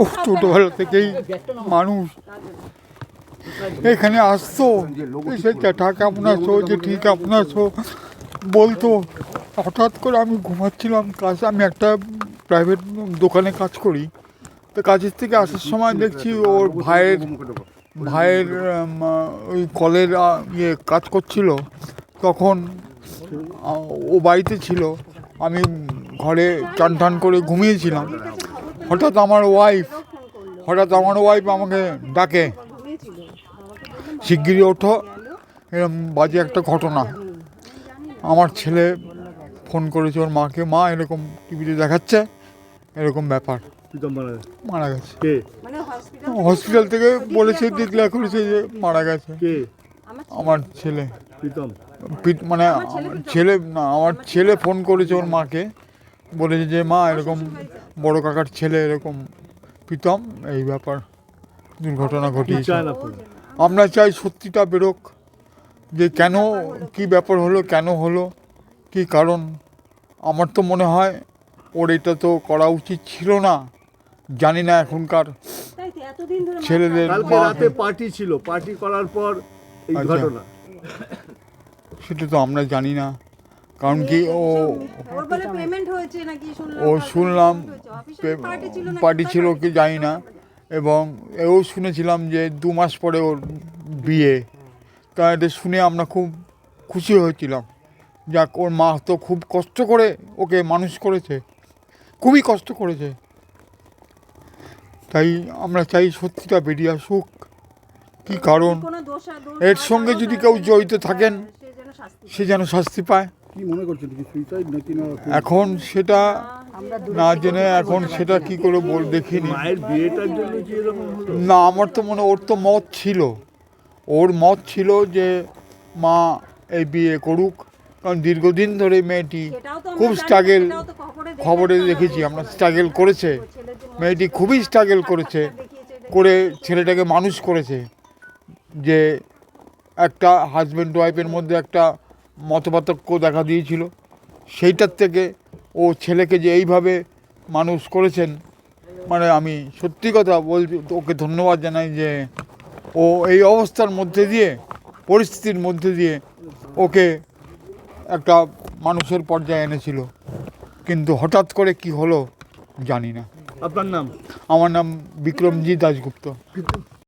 ও ছোটোবেলা থেকেই মানুষ। এখানে আসতো এসে কেমন আছো যে ঠিক কেমন আছো, বলতো। হঠাৎ করে আমি ঘুমাচ্ছিলাম কাজ, আমি একটা প্রাইভেট দোকানে কাজ করি। তো কাজের থেকে আসার সময় দেখছি ওর ভাইয়ের ভাইয়ের ওই কলের ইয়ে কাজ করছিল। তখন ও বাড়িতে ছিল। আমি ঘরে চান টান করে ঘুমিয়েছিলাম। হঠাৎ আমার ওয়াইফ হঠাৎ আমার ওয়াইফ আমাকে ডাকে। শিগগিরই ওঠো। এরকম বাজে একটা ঘটনা। আমার ছেলে ফোন করেছে ওর মাকে মা এরকম টিভিতে দেখাচ্ছে এরকম ব্যাপার। মারা গেছে। মারা গেছে। কে? মানে হসপিটাল হসপিটাল থেকে বলেছে ডিক্লেয়ার করেছে যে মারা গেছে। কে? আমার ছেলে। মানে আমার ছেলে না আমার ছেলে ফোন করেছে ওর মাকে। বলেছে যে মা এরকম বড় কাকার ছেলে এরকম প্রীতম এই ব্যাপার দুর্ঘটনা ঘটিয়েছে। আমরা চাই সত্যিটা বেরোক যে কেন কি ব্যাপার হলো কেন হলো কি কারণ? আমার তো মনে হয় ওর এটা তো করা উচিত ছিল না জানি না এখনকার ছেলেদের রাতে পার্টি ছিল পার্টি করার পর এই আচ্ছা। ঘটনা। সেটা তো আমরা জানি না। কারণ কি ও ও শুনলাম পার্টি ছিল পার্টি ছিল কি জানি না। এবং এও শুনেছিলাম যে দু মাস পরে ওর বিয়ে। তা এটা শুনে আমরা খুব খুশি হয়েছিলাম। যাক ওর মা তো খুব কষ্ট করে ওকে মানুষ করেছে। খুবই কষ্ট করেছে। তাই আমরা চাই সত্যিটা বেরিয়ে আসুক। কি কারণ? এর সঙ্গে যদি কেউ জড়িত থাকেন সে যেন শাস্তি পায়। কি মনে করছেন কি সুইসাইড নাকি না এখন সেটা না জেনে এখন সেটা কি করে বল দেখিনি। মায়ের বিয়েটার জন্য কি এরকম হলো? না আমার তো মনে ওর তো মত ছিল। ওর মত ছিল যে মা এই বিয়ে করুক কারণ দীর্ঘদিন ধরে মেয়েটি সেটাও তো আমরা খুব স্ট্রাগেল খবরে। দেখেছি আমরা। স্ট্রাগেল করেছে। মেয়েটি খুবই স্ট্রাগেল করেছে। করে ছেলেটাকে মানুষ করেছে। যে একটা হাজব্যান্ড ওয়াইফের মধ্যে একটা মতপার্থক্য দেখা দিয়েছিল। সেইটার থেকে ও ছেলেকে যে এইভাবে মানুষ করেছেন মানে আমি সত্যি কথা বলছি ওকে ধন্যবাদ জানাই যে ও এই অবস্থার মধ্যে দিয়ে পরিস্থিতির মধ্যে দিয়ে ওকে একটা মানুষের পর্যায়ে এনেছিল। কিন্তু হঠাৎ করে কি হলো জানি না। আপনার নাম? আমার নাম বিক্রমজি দাশগুপ্ত।